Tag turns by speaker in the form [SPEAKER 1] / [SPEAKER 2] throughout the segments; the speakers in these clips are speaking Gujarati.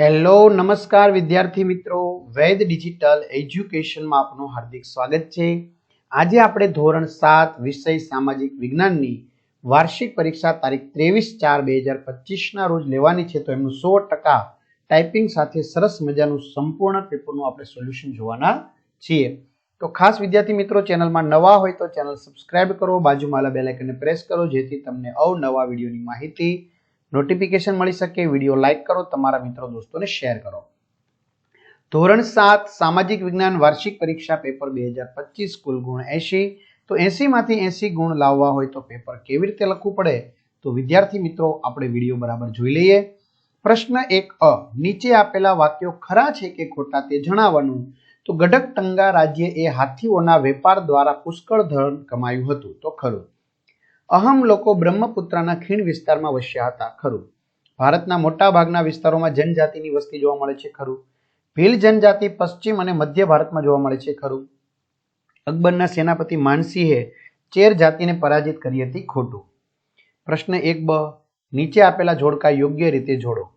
[SPEAKER 1] હેલો, નમસ્કાર વિદ્યાર્થી મિત્રો. વૈદ ડિજિટલ એજ્યુકેશનમાં આપનું હાર્દિક સ્વાગત છે. આજે આપણે ધોરણ સાત વિષય સામાજિક વિજ્ઞાનની વાર્ષિક પરીક્ષા તારીખ ત્રેવીસ ચાર બે હજાર પચીસના રોજ લેવાની છે. તો એમનું સો ટકા ટાઈપિંગ સાથે સરસ મજાનું સંપૂર્ણ પેપરનું આપણે સોલ્યુશન જોવાના છીએ. તો ખાસ વિદ્યાર્થી મિત્રો, ચેનલમાં નવા હોય તો ચેનલ સબસ્ક્રાઇબ કરો, બાજુમાં આવેલા બેલ પ્રેસ કરો, જેથી તમને અવનવા વિડીયોની માહિતી નોટિફિકેશન મળી શકે, વીડિયો લાઇક કરો, તમારા મિત્રો દોસ્તોને શેર કરો. ધોરણ સાત, સામાજિક વિજ્ઞાન વાર્ષિક પરીક્ષા પેપર બે હજાર પચીસ, કુલ ગુણ એસી તો એંશીમાંથી એસી ગુણ લાવવા હોય તો પેપર કેવી રીતે લખવું પડે? તો વિદ્યાર્થી મિત્રો, આપણે વીડિયો બરાબર જોઈ લઈએ. પ્રશ્ન એક અ, નીચે આપેલા વાક્યો ખરા છે કે ખોટા તે જણાવવાનું? તો ગઢક ટંગા રાજ્ય એ હાથીઓના વેપાર દ્વારા પુષ્કળ ધન કમાયું હતું. તો ખરું. અહમ લોકો બ્રહ્મપુત્રના ખીણ વિસ્તારમાં વસ્યા હતા, ખરું. ભારતના મોટા ભાગના વિસ્તારોમાં જનજાતિની વસ્તી જોવા મળે છે, ખરું. ભીલ જનજાતિ પશ્ચિમ અને મધ્ય ભારતમાં જોવા મળે છે, ખરું. અકબરના સેનાપતિ માનસિંહે ચેર જાતિને પરાજિત કરી હતી ખોટું. પ્રશ્ન એક બ, નીચે આપેલા જોડકા યોગ્ય રીતે જોડો.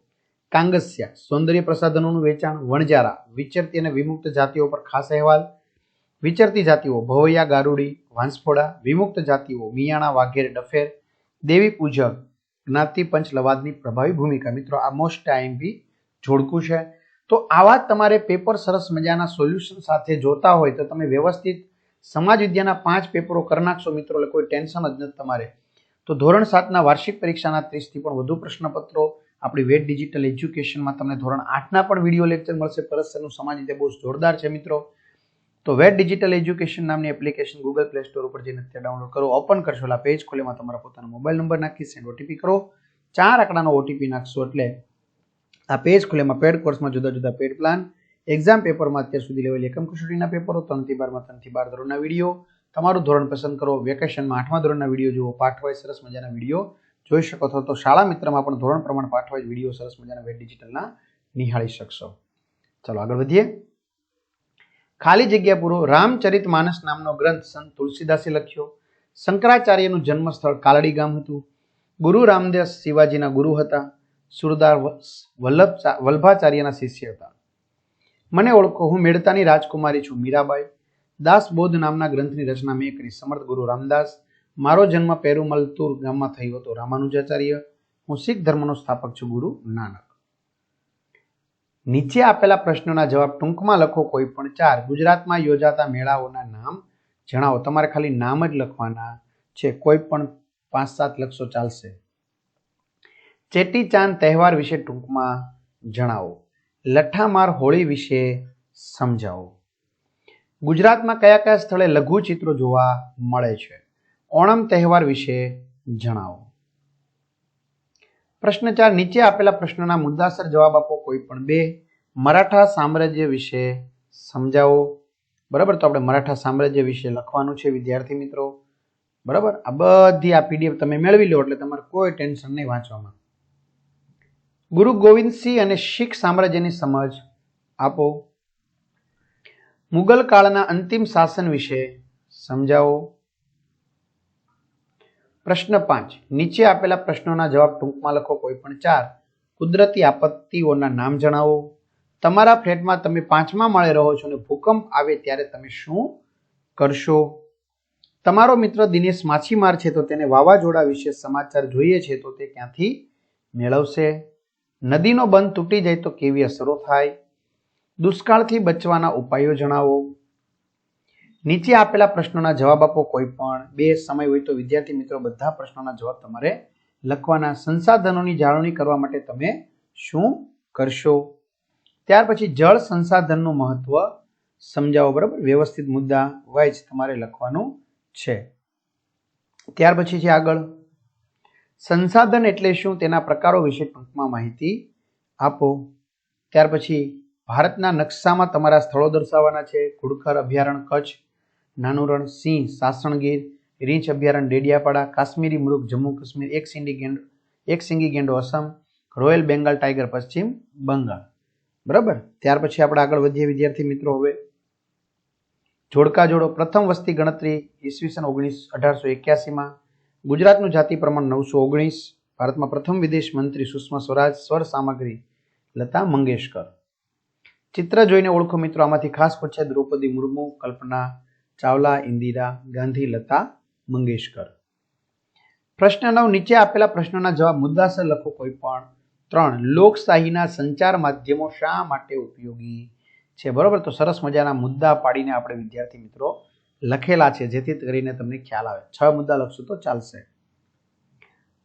[SPEAKER 1] કાંગસ્યા, સૌંદર્ય પ્રસાધનોનું વેચાણ વણજારા વિચરતી અને વિમુક્ત જાતિઓ પર ખાસ અહેવાલ. વિચરતી જાતિઓ, ભવૈયા, ગારુડી વાંસફોડા, વિમુક્ત જાતિઓ, મિયાણા, વાઘેર, ડફેર, દેવી પૂજક, જ્ઞાતિ પંચ લવાદની પ્રભાવી ભૂમિકા. મિત્રો, આ મોસ્ટ આઈએમપી જોડકું છે. તો આવા તમારે પેપર સરસ મજાના સોલ્યુશન સાથે જોતા હોય તો તમે વ્યવસ્થિત સમાજ વિદ્યાના પાંચ પેપરો કરી નાખશો. મિત્રો, એટલે કોઈ ટેન્શન જ નથી તમારે. તો ધોરણ સાતના વાર્ષિક પરીક્ષાના ત્રીસથી પણ વધુ પ્રશ્નપત્રો, આપણી વેટ ડિજિટલ એજ્યુકેશનમાં તમને ધોરણ આઠના પણ વીડિયો લેક્ચર મળશે. પરસ્પરનું સમાજ રીતે બહુ જોરદાર છે, મિત્રો. તો વેટ ડિજિટલ એજ્યુકેશન નામની એપ્લિકેશન ગૂગલ પ્લે સ્ટોર ઉપર જઈને અત્યારે ડાઉનલોડ કરો. ઓપન કરશો એટલે પેજ ખોલેમાં તમારા પોતાનો મોબાઈલ નંબર નાખી સેન્ડ ઓટીપી કરો. ચાર આંકડાનો ઓટીપી નાખશો એટલે આ પેજ ખોલેમાં પેડ કોર્સમાં જુદા જુદા પેડ પ્લાન એક્ઝામ પેપરમાં અત્યાર સુધી લેવલ એકમ કસોટીના પેપરો ત્રણથી બારમાં ત્રણથી બાર ધોરણના વીડિયો તમારું ધોરણ પસંદ કરો વેકેશનમાં આઠમા ધોરણના વીડિયો જુઓ, પાઠ વાઇઝ સરસ મજાના વીડિયો જોઈ શકો છો. તો શાળા મિત્રમાં પણ ધોરણ પ્રમાણ પાઠ વાઇઝ વીડિયો સરસ મજાના વેબ ડિજિટલના નિહાળી શકશો. ચલો આગળ વધીએ. ખાલી જગ્યા પૂરો રામચરિત માનસ નામનો ગ્રંથ સંત તુલસીદાસે લખ્યો. શંકરાચાર્યનું જન્મસ્થળ કાલડી ગામ હતું. ગુરુ રામદાસ શિવાજીના ગુરુ હતા. સુરદાર વલ્લભ વલ્ભાચાર્યના શિષ્ય હતા. મને ઓળખો, હું મેળતાની રાજકુમારી છું, મીરાબાઈ. દાસ બોધ નામના ગ્રંથની રચના મેં કરી. સમર્થ ગુરુ રામદાસ. મારો જન્મ પેરુમલતુર ગામમાં થયો હતો. રામાનુજાચાર્ય. હું શીખ ધર્મનો સ્થાપક છું, ગુરુ નાનક. નીચે આપેલા પ્રશ્નોના જવાબ ટૂંકમાં લખો કોઈ પણ ચાર. ગુજરાતમાં યોજાતા મેળાઓના નામ જણાવો. તમારે ખાલી નામ જ લખવાના છે. કોઈ પણ પાંચ સાત લખશો ચાલશે. ચેટીચાંદ તહેવાર વિશે ટૂંકમાં જણાવો. લઠ્ઠામાર હોળી વિશે સમજાવો. ગુજરાતમાં કયા કયા સ્થળે લઘુ ચિત્રો જોવા મળે છે? ઓણમ તહેવાર વિશે જણાવો. પ્રશ્ન ચાર, નીચે આપેલા પ્રશ્નના મુદ્દાસર જવાબ આપો, કોઈ પણ બે. મરાઠા સામ્રાજ્ય વિશે સમજાવો. બરાબર? તો આપણે મરાઠા સામ્રાજ્ય વિશે લખવાનું છે, વિદ્યાર્થી મિત્રો. બરાબર? આ બધી આ પીડીએફ તમે મેળવી લો, એટલે તમારે કોઈ ટેન્શન નહીં વાંચવામાં. ગુરુ ગોવિંદસિંહ અને શીખ સામ્રાજ્યની સમજ આપો. મુગલ કાળના અંતિમ શાસન વિશે સમજાવો. પ્રશ્ન પાંચ. નીચે આપેલા પ્રશ્નોના જવાબ ટૂંકમાં લખો કોઈ પણ ચાર. કુદરતી આપત્તિઓના નામ જણાવો. તમારા ફ્લેટમાં તમે પાંચમા માળે રહો છો અને ભૂકંપ આવે ત્યારે તમે શું કરશો? તમારો મિત્ર દિનેશ માછીમાર છે તો તેને વાવાઝોડા વિશે સમાચાર જોઈએ છે તો તે ક્યાંથી મેળવશે? નદીનો બંધ તૂટી જાય તો કેવી અસરો થાય? દુષ્કાળથી બચવાના ઉપાયો જણાવો. નીચે આપેલા પ્રશ્નોના જવાબ આપો કોઈ પણ બે સમય હોય તો વિદ્યાર્થી મિત્રો બધા પ્રશ્નોના જવાબ તમારે લખવાના. સંસાધનોની જાળવણી કરવા માટે તમે શું કરશો? ત્યાર પછી જળ સંસાધનનું મહત્વ સમજાવો, બરાબર? વ્યવસ્થિત મુદ્દા વાઇઝ તમારે લખવાનું છે. ત્યાર પછી છે આગળ. સંસાધન એટલે શું તેના પ્રકારો વિશે ટૂંકમાં માહિતી આપો. ત્યાર પછી ભારતના નકશામાં તમારા સ્થળો દર્શાવવાના છે. ઘુડખર અભયારણ્ય કચ્છ, નાનું રણ સિંહ, સાસણગીર રીંછ અભયારણ્ય ડેડિયાપાડા, કાશ્મીરી મૃગ, જમ્મુ કાશ્મીર, એક સિંગી ગેંડો, એક સિંગી ગેંડો અસમ, રોયલ બેંગાલ ટાઈગર, પશ્ચિમ બંગાળ. બરાબર? ત્યાર પછી આપણે આગળ વધીએ વિદ્યાર્થી મિત્રો હવે. જોડકા જોડો, પ્રથમ વસ્તી ગણતરી ઈસવીસન ઓગણીસ, અઢારસો એક્યાસીમાં. ગુજરાતનું જાતિ પ્રમાણ નવસો ઓગણીસ. ભારતમાં પ્રથમ વિદેશ મંત્રી સુષ્મા સ્વરાજ, સ્વર સામગ્રી, લતા મંગેશકર. ચિત્ર જોઈને ઓળખો મિત્રો, આમાંથી ખાસ પૂછે દ્રૌપદી મુર્મુ, કલ્પના ચાવલા, ઇન્દિરા ગાંધી, લતા મંગેશકર. પ્રશ્ન નવ નીચે આપેલા પ્રશ્નોના જવાબ મુદ્દાસર લખો કોઈ પણ ત્રણ. લોકશાહીના સંચાર માધ્યમો શા માટે ઉપયોગી છે? બરોબર? તો સરસ મજાના મુદ્દા પાડીને આપણે વિદ્યાર્થી મિત્રો લખેલા છે, જેથી કરીને તમને ખ્યાલ આવે. છ મુદ્દા લખશો તો ચાલશે.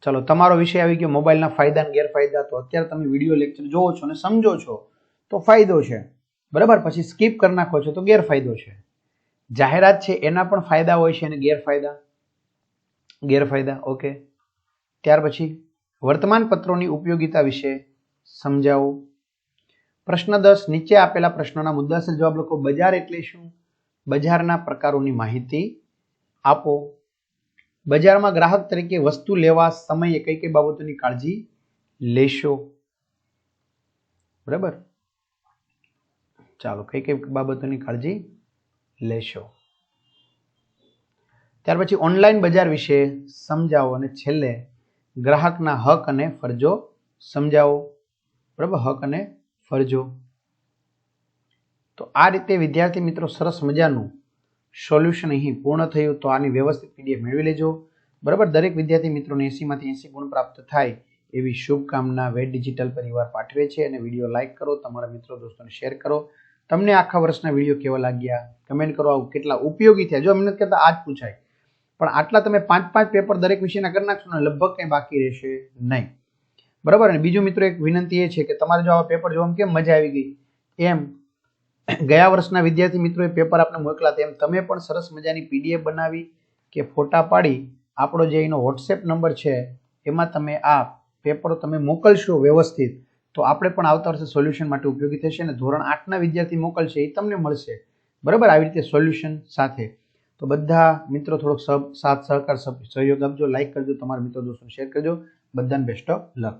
[SPEAKER 1] ચલો, તમારો વિષય આવી ગયો મોબાઈલના ફાયદા અને ગેરફાયદા. તો અત્યારે તમે વીડિયો લેક્ચર જોવો છો અને સમજો છો, તો ફાયદો છે. બરાબર? પછી સ્કીપ કરી નાખો છો તો ગેરફાયદો છે. જાહેરાત છે એના પણ ફાયદા હોય છે અને ગેરફાયદા? ગેરફાયદા ઓકે ત્યાર પછી વર્તમાન પત્રોની ઉપયોગિતા વિશે સમજાવો. પ્રશ્ન દસ, નીચે આપેલા પ્રશ્નોના મુદ્દાસર જવાબ લખો. બજાર એટલે શું? બજારના પ્રકારોની માહિતી આપો. બજારમાં ગ્રાહક તરીકે વસ્તુ લેવા સમયે કઈ કઈ બાબતોની કાળજી લેશો? બરાબર? ચાલો, કઈ કઈ બાબતોની કાળજી લેશો? ત્યાર પછી ઓનલાઈન બજાર વિશે સમજાવો અને છેલ્લે ગ્રાહકના હક અને ફરજો સમજાવો. બરાબર? હક અને ફરજો. તો આ રીતે વિદ્યાર્થી મિત્રો સરસ મજાનું સોલ્યુશન અહીં પૂર્ણ થયું. તો આની વ્યવસ્થિત પીડીએફ મેળવી લેજો. બરાબર? દરેક વિદ્યાર્થી મિત્રોને એસીમાંથી એસી ગુણ પ્રાપ્ત થાય એવી શુભકામના વેટ ડિજિટલ પરિવાર પાઠવે છે અને વીડિયો લાઇક કરો, તમારા મિત્રો દોસ્તોને શેર કરો. તમને આખા વર્ષના વીડિયો કેવા લાગ્યા? કમેન્ટ કરો. આવું કેટલા ઉપયોગી થયા? જો મહેનત કહેતા આ જ પૂછાય. પણ આટલા તમે પાંચ પાંચ પેપર દરેક વિષયના કરી નાખશો ને લગભગ કંઈ બાકી રહેશે નહીં. બરાબર? અને બીજું મિત્રો એક વિનંતી એ છે કે તમારે જો આવા પેપર જોવામાં કેમ મજા આવી ગઈ? એમ ગયા વર્ષના વિદ્યાર્થી મિત્રોએ પેપર આપણે મોકલા તેમ તમે પણ સરસ મજાની પીડીએફ બનાવી કે ફોટા પાડી આપણો જે એનો વોટ્સએપ નંબર છે, એમાં તમે આ પેપરો તમે મોકલશો વ્યવસ્થિત, તો આપણે પણ આવતા વર્ષે સોલ્યુશન માટે ઉપયોગી થશે અને ધોરણ આઠના વિદ્યાર્થી મોકલશે એ તમને મળશે. બરાબર? આવી રીતે સોલ્યુશન સાથે. તો બધા મિત્રો થોડોક સબ સાથ સહકાર સહયોગ આપજો લાઈક કરજો, તમારા મિત્રો દોસ્તોને શેર કરજો. બધાને બેસ્ટ ઓફ લક